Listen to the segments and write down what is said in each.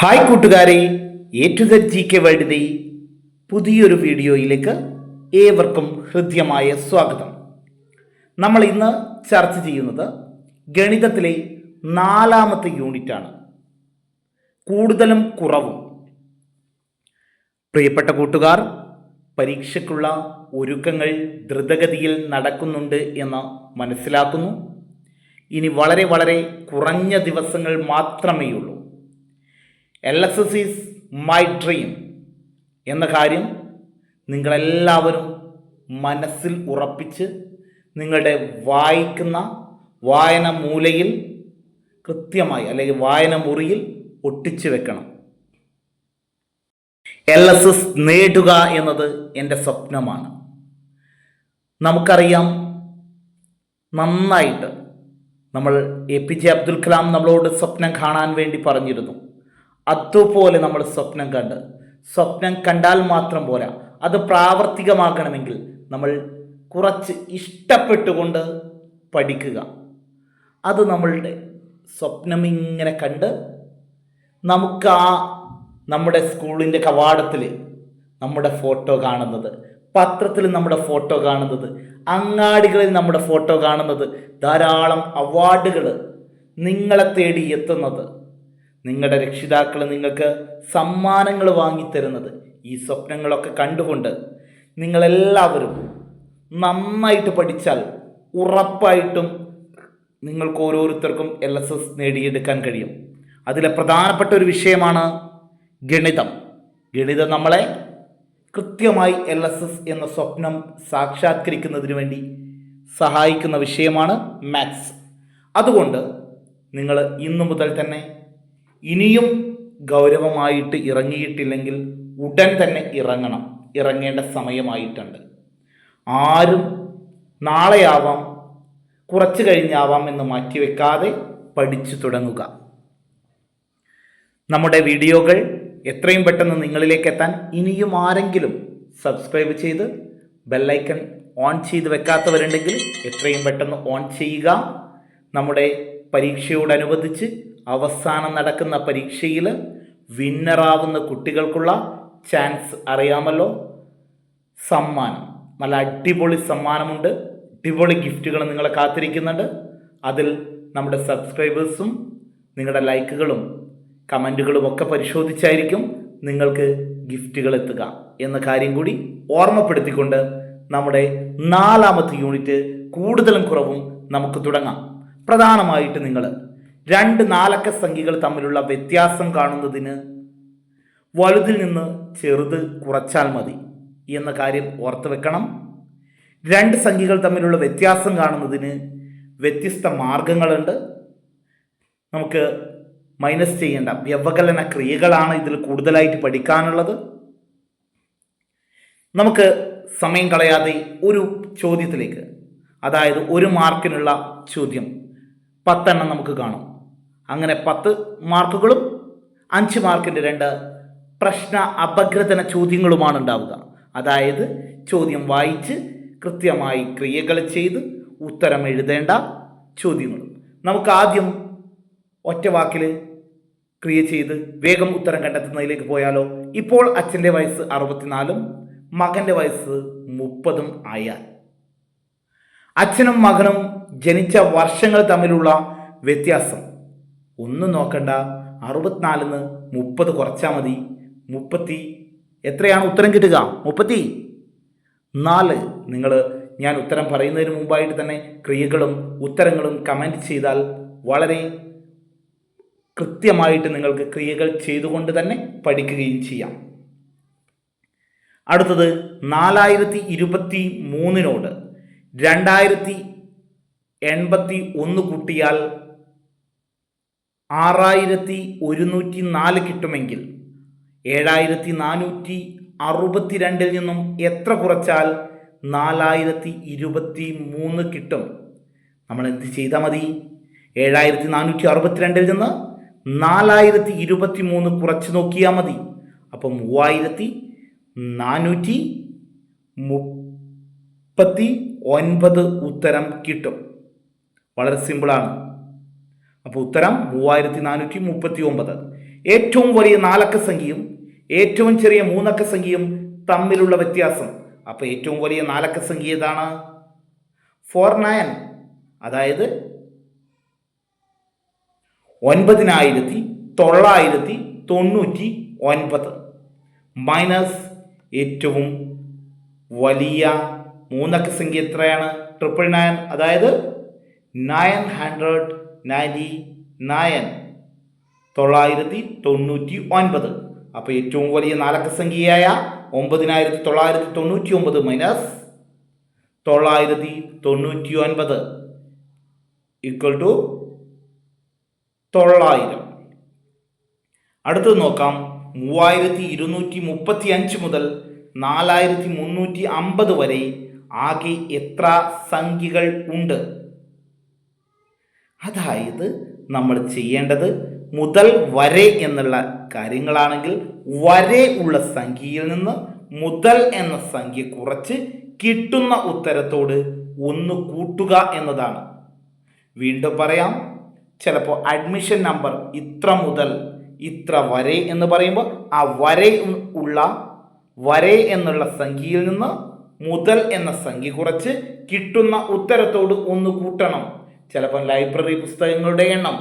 Hi കൂട്ടുകാരെ the G K വഴുതി പുതിയൊരു വീഡിയോയിലേക്ക് ഏവർക്കും ഹൃദ്യമായ സ്വാഗതം. നമ്മൾ ഇന്ന് ചർച്ച ചെയ്യുന്നത് ഗണിതത്തിലെ നാലാമത്തെ യൂണിറ്റാണ്. കൂടുതലും കുറവും. പ്രിയപ്പെട്ട കൂട്ടുകാർ പരീക്ഷയ്ക്കുള്ള ഒരുക്കങ്ങൾ ദ്രുതഗതിയിൽ നടക്കുന്നുണ്ട് എന്ന് മനസ്സിലാക്കുന്നു. ഇനി വളരെ വളരെ കുറഞ്ഞ ദിവസങ്ങൾ മാത്രമേ ഉള്ളൂ L S S is my dream എന്ന കാര്യം നിങ്ങളെല്ലാവരും മനസ്സിൽ ഉറപ്പിച്ച് നിങ്ങളുടെ വായിക്കുന്ന വായന മൂലയിൽ കൃത്യമായി അല്ലെങ്കിൽ വായന മുറിയിൽ ഒട്ടിച്ചു വെക്കണം. എൽ എസ് എസ് നേടുക എന്നത് എന്റെ സ്വപ്നമാണ്. നമുക്കറിയാം നന്നായിട്ട് നമ്മൾ A P J Abdul Kalam നമ്മളോട് സ്വപ്നം കാണാൻ വേണ്ടി പറഞ്ഞിരുന്നു. അതുപോലെ നമ്മൾ സ്വപ്നം കണ്ട്. സ്വപ്നം കണ്ടാൽ മാത്രം പോരാ. അത് പ്രാവർത്തികമാക്കണമെങ്കിൽ നമ്മൾ കുറച്ച് ഇഷ്ടപ്പെട്ടുകൊണ്ട് പഠിക്കുക. അത് നമ്മളുടെ സ്വപ്നം ഇങ്ങനെ കണ്ട് നമുക്ക് ആ നമ്മുടെ സ്കൂളിന്റെ കവാടത്തിൽ നമ്മുടെ ഫോട്ടോ കാണുന്നത് പത്രത്തിൽ നമ്മുടെ ഫോട്ടോ കാണുന്നത് അങ്ങാടികളിൽ നമ്മുടെ ഫോട്ടോ കാണുന്നത് ധാരാളം അവാർഡുകൾ നിങ്ങളെ തേടി എത്തുന്നത് നിങ്ങളുടെ രക്ഷിതാക്കൾ നിങ്ങൾക്ക് സമ്മാനങ്ങൾ വാങ്ങിത്തരുന്നത് ഈ സ്വപ്നങ്ങളൊക്കെ കണ്ടുകൊണ്ട് നിങ്ങളെല്ലാവരും നന്നായിട്ട് പഠിച്ചാൽ ഉറപ്പായിട്ടും നിങ്ങൾക്ക് ഓരോരുത്തർക്കും എൽ എസ് എസ് നേടിയെടുക്കാൻ കഴിയും. അതിലെ പ്രധാനപ്പെട്ട ഒരു വിഷയമാണ് ഗണിതം. ഗണിതം നമ്മളെ കൃത്യമായി എൽ എസ് എസ് എന്ന സ്വപ്നം സാക്ഷാത്കരിക്കുന്നതിന് വേണ്ടി സഹായിക്കുന്ന വിഷയമാണ് മാത്സ് അതുകൊണ്ട് നിങ്ങൾ ഇന്നു മുതൽ തന്നെ ഇനിയും ഗൗരവമായിട്ട് ഇറങ്ങിയിട്ടില്ലെങ്കിൽ ഉടൻ തന്നെ ഇറങ്ങണം. ഇറങ്ങേണ്ട സമയമായിട്ടുണ്ട്. ആരും നാളെയാവാം കുറച്ച് കഴിഞ്ഞാവാം എന്ന് മാറ്റിവെക്കാതെ പഠിച്ചു തുടങ്ങുക. നമ്മുടെ വീഡിയോകൾ എത്രയും പെട്ടെന്ന് നിങ്ങളിലേക്ക് എത്താൻ ഇനിയും ആരെങ്കിലും സബ്സ്ക്രൈബ് ചെയ്ത് ബെല്ലൈക്കൺ ഓൺ ചെയ്ത് വെക്കാത്തവരുണ്ടെങ്കിൽ എത്രയും പെട്ടെന്ന് ഓൺ ചെയ്യുക. നമ്മുടെ പരീക്ഷയോടനുബന്ധിച്ച് അവസാനം നടക്കുന്ന പരീക്ഷയിൽ വിന്നറാവുന്ന കുട്ടികൾക്കുള്ള ചാൻസ് അറിയാമല്ലോ. സമ്മാനം. നല്ല അടിപൊളി സമ്മാനമുണ്ട്. അടിപൊളി ഗിഫ്റ്റുകൾ നിങ്ങളെ കാത്തിരിക്കുന്നുണ്ട്. അതിൽ നമ്മുടെ സബ്സ്ക്രൈബേഴ്സും നിങ്ങളുടെ ലൈക്കുകളും കമന്റുകളും ഒക്കെ പരിശോധിച്ചായിരിക്കും നിങ്ങൾക്ക് ഗിഫ്റ്റുകൾ എത്തുക എന്ന കാര്യം കൂടി ഓർമ്മപ്പെടുത്തിക്കൊണ്ട് നമ്മുടെ നാലാമത്തെ യൂണിറ്റ് കൂടുതലും കുറവും നമുക്ക് തുടങ്ങാം. പ്രധാനമായിട്ട് നിങ്ങൾ രണ്ട് നാലക്ക സംഖ്യകൾ തമ്മിലുള്ള വ്യത്യാസം കാണുന്നതിന് വലുതിൽ നിന്ന് ചെറുത് കുറച്ചാൽ മതി എന്ന കാര്യം ഓർത്ത് വെക്കണം. രണ്ട് സംഖ്യകൾ തമ്മിലുള്ള വ്യത്യാസം കാണുന്നതിന് വ്യത്യസ്ത മാർഗങ്ങളുണ്ട്. നമുക്ക് മൈനസ് ചെയ്യേണ്ട വ്യവകലന ക്രിയകളാണ് ഇതിൽ കൂടുതലായിട്ട് പഠിക്കാനുള്ളത്. നമുക്ക് സമയം കളയാതെ ഒരു ചോദ്യത്തിലേക്ക് അതായത് ഒരു മാർക്കിനുള്ള ചോദ്യം പത്തെണ്ണം നമുക്ക് കാണും. അങ്ങനെ പത്ത് മാർക്കുകളും അഞ്ച് മാർക്കിന്റെ രണ്ട് പ്രശ്ന അപഗ്രഥന ചോദ്യങ്ങളുമാണ് ഉണ്ടാവുക. അതായത് ചോദ്യം വായിച്ച് കൃത്യമായി ക്രിയകൾ ചെയ്ത് ഉത്തരം എഴുതേണ്ട ചോദ്യങ്ങൾ. നമുക്ക് ആദ്യം ഒറ്റ വാക്കിൽ ക്രിയ ചെയ്ത് വേഗം ഉത്തരം കണ്ടെത്തുന്നതിലേക്ക് പോയാലോ? ഇപ്പോൾ അച്ഛന്റെ വയസ്സ് അറുപത്തിനാലും മകന്റെ വയസ്സ് മുപ്പതും ആയാൽ. അച്ഛനും മകനും ജനിച്ച വർഷങ്ങൾ തമ്മിലുള്ള വ്യത്യാസം ഒന്നും നോക്കണ്ട. അറുപത്തിനാലിന്ന് മുപ്പത് കുറച്ചാൽ മതി. മുപ്പത്തി എത്രയാണ് ഉത്തരം കിട്ടുക? മുപ്പത്തി. നാല്. നിങ്ങൾ ഞാൻ ഉത്തരം പറയുന്നതിന് മുമ്പായിട്ട് തന്നെ ക്രിയകളും ഉത്തരങ്ങളും കമന്റ് ചെയ്താൽ വളരെ കൃത്യമായിട്ട് നിങ്ങൾക്ക് ക്രിയകൾ ചെയ്തുകൊണ്ട് തന്നെ പഠിക്കുകയും ചെയ്യാം. അടുത്തത് നാലായിരത്തി ഇരുപത്തി മൂന്നിനോട് രണ്ടായിരത്തി എൺപത്തി ഒന്ന് കൂട്ടിയാൽ ആറായിരത്തി ഒരുന്നൂറ്റി നാല് കിട്ടുമെങ്കിൽ ഏഴായിരത്തി നാനൂറ്റി അറുപത്തിരണ്ടിൽ നിന്നും എത്ര കുറച്ചാൽ നാലായിരത്തി ഇരുപത്തി മൂന്ന് കിട്ടും. നമ്മൾ എന്ത് ചെയ്താൽ മതി? ഏഴായിരത്തി നാനൂറ്റി അറുപത്തിരണ്ടിൽ നിന്ന് നാലായിരത്തി ഇരുപത്തി മൂന്ന് കുറച്ച് നോക്കിയാൽ മതി. അപ്പം മൂവായിരത്തി നാനൂറ്റി മുപ്പത്തി ഒൻപത് ഉത്തരം കിട്ടും. വളരെ സിമ്പിളാണ്. അപ്പോൾ ഉത്തരം മൂവായിരത്തി നാനൂറ്റി മുപ്പത്തി ഒമ്പത് ഏറ്റവും വലിയ നാലക്ക സംഖ്യയും ഏറ്റവും ചെറിയ മൂന്നക്ക സംഖ്യയും തമ്മിലുള്ള വ്യത്യാസം. അപ്പോൾ ഏറ്റവും വലിയ നാലക്ക സംഖ്യ ഏതാണ്? ഫോർ നയൻ അതായത് ഒൻപതിനായിരത്തി തൊള്ളായിരത്തി തൊണ്ണൂറ്റി ഒൻപത് മൈനസ് ഏറ്റവും വലിയ മൂന്നക്ക സംഖ്യ എത്രയാണ്? ട്രിപ്പിൾ നയൻ അതായത് നയൻ ഹൺഡ്രഡ് നയന്റി നയൻ തൊള്ളായിരത്തി തൊണ്ണൂറ്റി ഒൻപത്. അപ്പോൾ ഏറ്റവും വലിയ നാലക്ക സംഖ്യയായ ഒമ്പതിനായിരത്തി തൊള്ളായിരത്തി തൊണ്ണൂറ്റി ഒമ്പത് മൈനസ് തൊള്ളായിരത്തി തൊണ്ണൂറ്റി ഒൻപത് ഈക്വൽ ടു തൊള്ളായിരം. അടുത്തത് നോക്കാം. മൂവായിരത്തി ഇരുന്നൂറ്റി മുപ്പത്തി അഞ്ച് മുതൽ നാലായിരത്തി മുന്നൂറ്റി അമ്പത് വരെ ആകെ എത്ര സംഖ്യകൾ ഉണ്ട്? അതായത് നമ്മൾ ചെയ്യേണ്ടത് മുതൽ വരെ എന്നുള്ള കാര്യങ്ങളാണെങ്കിൽ വരെ ഉള്ള സംഖ്യയിൽ നിന്ന് മുതൽ എന്ന സംഖ്യ കുറച്ച് കിട്ടുന്ന ഉത്തരത്തോട് ഒന്ന് കൂട്ടുക എന്നതാണ്. വീണ്ടും പറയാം. ചിലപ്പോൾ അഡ്മിഷൻ നമ്പർ ഇത്ര മുതൽ ഇത്ര വരെ എന്ന് പറയുമ്പോൾ ആ വരെ ഉള്ള വരെ എന്നുള്ള സംഖ്യയിൽ നിന്ന് മുതൽ എന്ന സംഖ്യ കുറച്ച് കിട്ടുന്ന ഉത്തരത്തോട് ഒന്ന് കൂട്ടണം. ചിലപ്പോൾ ലൈബ്രറി പുസ്തകങ്ങളുടെ എണ്ണം.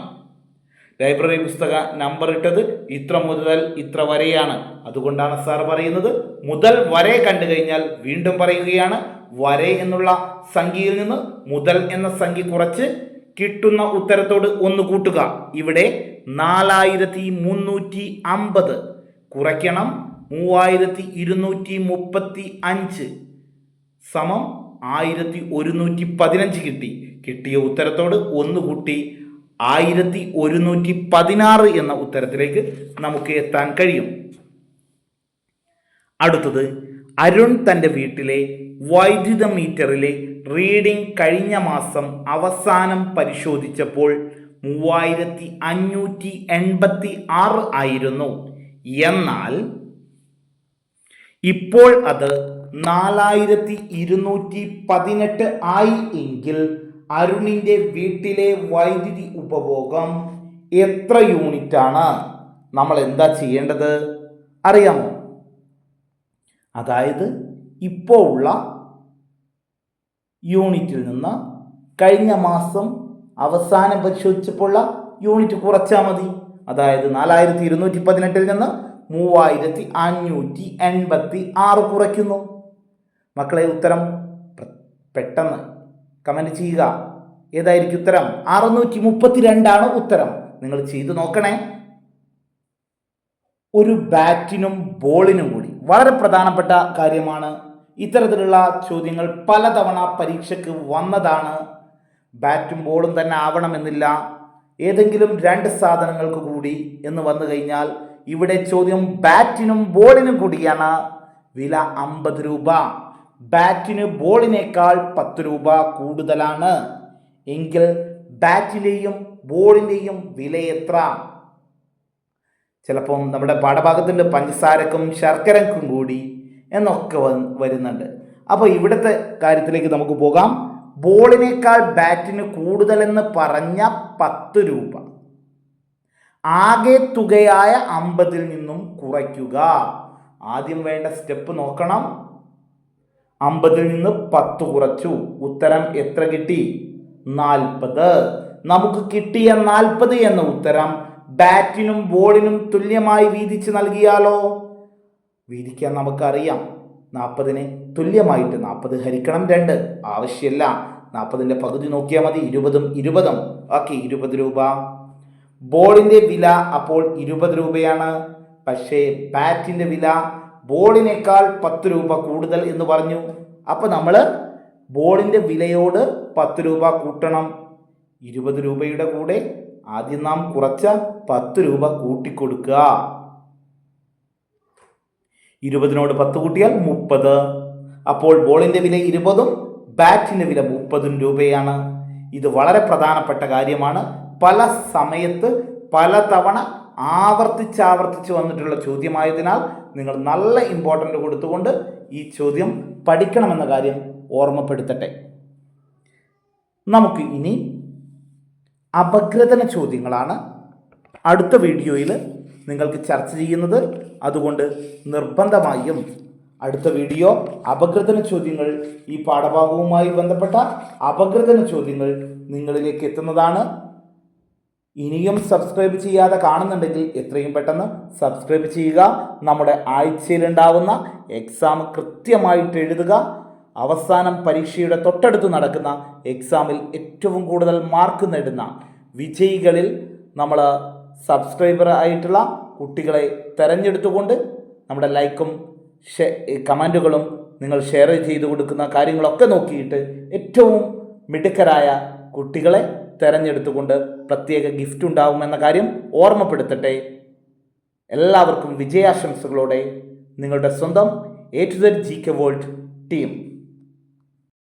ലൈബ്രറി പുസ്തക നമ്പർ ഇട്ടത് ഇത്ര മുതൽ ഇത്ര വരെയാണ്. അതുകൊണ്ടാണ് സാർ പറയുന്നത് മുതൽ വരെ കണ്ടു കഴിഞ്ഞാൽ വീണ്ടും പറയുകയാണ് വരെ എന്നുള്ള സംഖ്യയിൽ നിന്ന് മുതൽ എന്ന സംഖ്യ കുറച്ച് കിട്ടുന്ന ഉത്തരത്തോട് ഒന്ന് കൂട്ടുക. ഇവിടെ നാലായിരത്തി മുന്നൂറ്റി അമ്പത് കുറയ്ക്കണം മൂവായിരത്തി ഇരുന്നൂറ്റി മുപ്പത്തി അഞ്ച് സമം ആയിരത്തി ഒരുന്നൂറ്റി പതിനഞ്ച് കിട്ടി. കിട്ടിയ ഉത്തരത്തോട് ഒന്ന് കൂട്ടി ആയിരത്തി ഒരുന്നൂറ്റി പതിനാറ് എന്ന ഉത്തരത്തിലേക്ക് നമുക്ക് എത്താൻ കഴിയും. അടുത്തത് അരുൺ തന്റെ വീട്ടിലെ വൈദ്യുത മീറ്ററിലെ റീഡിംഗ് കഴിഞ്ഞ മാസം അവസാനം പരിശോധിച്ചപ്പോൾ മൂവായിരത്തി അഞ്ഞൂറ്റി എൺപത്തി ആറ് ആയിരുന്നു. എന്നാൽ ഇപ്പോൾ അത് നാലായിരത്തി ഇരുന്നൂറ്റി പതിനെട്ട് ആയി എങ്കിൽ അരുണിന്റെ വീട്ടിലെ വൈദ്യുതി ഉപഭോഗം എത്ര യൂണിറ്റാണ്? നമ്മൾ എന്താ ചെയ്യേണ്ടത്? അറിയാമോ? അതായത് ഇപ്പോൾ ഉള്ള യൂണിറ്റിൽ നിന്ന് കഴിഞ്ഞ മാസം അവസാനം പരിശോധിച്ചപ്പോഴുള്ള യൂണിറ്റ് കുറച്ചാൽ മതി. അതായത് നാലായിരത്തി ഇരുന്നൂറ്റി പതിനെട്ടിൽ നിന്ന് മൂവായിരത്തി അഞ്ഞൂറ്റി എൺപത്തി ആറ് കുറയ്ക്കുന്നു മക്കളെ ഉത്തരം പെട്ടെന്ന് കമന്റ് ചെയ്യുക. ഏതായിരിക്കും ഉത്തരം? അറുന്നൂറ്റി മുപ്പത്തി രണ്ടാണ് ഉത്തരം. നിങ്ങൾ ചെയ്തു നോക്കണേ. ഒരു ബാറ്റിനും ബോളിനും കൂടി. വളരെ പ്രധാനപ്പെട്ട കാര്യമാണ്. ഇത്തരത്തിലുള്ള ചോദ്യങ്ങൾ പലതവണ പരീക്ഷയ്ക്ക് വന്നതാണ്. ബാറ്റും ബോളും തന്നെ ആവണമെന്നില്ല. ഏതെങ്കിലും രണ്ട് സാധനങ്ങൾക്ക് കൂടി എന്ന് വന്നു കഴിഞ്ഞാൽ ഇവിടെ ചോദ്യം ബാറ്റിനും ബോളിനും കൂടിയാണ്. വില അമ്പത് രൂപ. ബാറ്റിന് ബോളിനേക്കാൾ പത്ത് രൂപ കൂടുതലാണ്. എങ്കിൽ ബാറ്റിലെയും ബോളിന്റെയും വില എത്ര? ചിലപ്പം നമ്മുടെ പാഠഭാഗത്തിന്റെ പഞ്ചസാരക്കും ശർക്കരക്കും കൂടി എന്നൊക്കെ വരുന്നുണ്ട്. അപ്പോൾ ഇവിടുത്തെ കാര്യത്തിലേക്ക് നമുക്ക് പോകാം. ബോളിനേക്കാൾ ബാറ്റിന് കൂടുതലെന്ന് പറഞ്ഞ പത്ത് രൂപ. ആകെ തുകയായ അമ്പതിൽ നിന്നും കുറയ്ക്കുക. ആദ്യം വേണ്ട സ്റ്റെപ്പ് നോക്കണം. അമ്പതിൽ നിന്ന് പത്ത് കുറച്ചു. ഉത്തരം എത്ര കിട്ടി? നാൽപ്പത്. നമുക്ക് കിട്ടിയ നാൽപ്പത് എന്ന ഉത്തരം ബാറ്റിനും ബോളിനും തുല്യമായി വീതിച്ച് നൽകിയാലോ? വീതിക്കാൻ നമുക്കറിയാം. നാൽപ്പതിന് തുല്യമായിട്ട് നാൽപ്പത് ഹരിക്കണം രണ്ട്. ആവശ്യമില്ല. നാൽപ്പതിന്റെ പകുതി നോക്കിയാൽ മതി. ഇരുപതും ഇരുപതും. ഓക്കെ ഇരുപത് രൂപ. ബോളിന്റെ വില അപ്പോൾ ഇരുപത് രൂപയാണ്. പക്ഷേ ബാറ്റിന്റെ വില ബോളിനേക്കാൾ പത്ത് രൂപ കൂടുതൽ എന്ന് പറഞ്ഞു. അപ്പോൾ നമ്മൾ ബോളിന്റെ വിലയോട് പത്ത് രൂപ കൂട്ടണം. ഇരുപത് രൂപയുടെ കൂടെ ആദ്യം നാം കുറച്ച പത്ത് രൂപ കൂട്ടിക്കൊടുക്കുക. ഇരുപതിനോട് പത്ത് കൂട്ടിയാൽ മുപ്പത്. അപ്പോൾ ബോളിന്റെ വില ഇരുപതും ബാറ്റിന്റെ വില മുപ്പതും രൂപയാണ്. ഇത് വളരെ പ്രധാനപ്പെട്ട കാര്യമാണ്. പല സമയത്ത് പലതവണ ആവർത്തിച്ചാവർത്തിച്ച് വന്നിട്ടുള്ള ചോദ്യമായതിനാൽ നിങ്ങൾ നല്ല ഇമ്പോർട്ടന്റ് കൊടുത്തുകൊണ്ട് ഈ ചോദ്യം പഠിക്കണമെന്ന കാര്യം ഓർമ്മപ്പെടുത്തട്ടെ. നമുക്ക് ഇനി അപഗ്രഥന ചോദ്യങ്ങളാണ് അടുത്ത വീഡിയോയിൽ നിങ്ങൾക്ക് ചർച്ച ചെയ്യുന്നത്. അതുകൊണ്ട് നിർബന്ധമായും അടുത്ത വീഡിയോ അപഗ്രഥന ചോദ്യങ്ങൾ ഈ പാഠഭാഗവുമായി ബന്ധപ്പെട്ട അപഗ്രഥന ചോദ്യങ്ങൾ നിങ്ങളിലേക്ക് എത്തുന്നതാണ്. ഇനിയും സബ്സ്ക്രൈബ് ചെയ്യാതെ കാണുന്നുണ്ടെങ്കിൽ എത്രയും പെട്ടെന്ന് സബ്സ്ക്രൈബ് ചെയ്യുക. നമ്മുടെ ആഴ്ചയിലുണ്ടാവുന്ന എക്സാം കൃത്യമായിട്ട് എഴുതുക. അവസാനം പരീക്ഷയുടെ തൊട്ടടുത്ത് നടക്കുന്ന എക്സാമിൽ ഏറ്റവും കൂടുതൽ മാർക്ക് നേടുന്ന വിജയികളിൽ നമ്മൾ സബ്സ്ക്രൈബർ ആയിട്ടുള്ള കുട്ടികളെ തിരഞ്ഞെടുത്തുകൊണ്ട് നമ്മുടെ ലൈക്കും കമന്റുകളും നിങ്ങൾ ഷെയർ ചെയ്ത് കൊടുക്കുന്ന കാര്യങ്ങളൊക്കെ നോക്കിയിട്ട് ഏറ്റവും മിടുക്കരായ കുട്ടികളെ തെരഞ്ഞെടുത്തുകൊണ്ട് പ്രത്യേക ഗിഫ്റ്റ് ഉണ്ടാവുമെന്ന കാര്യം ഓർമ്മപ്പെടുത്തട്ടെ. എല്ലാവർക്കും വിജയാശംസകളോടെ നിങ്ങളുടെ സ്വന്തം A to the G K world team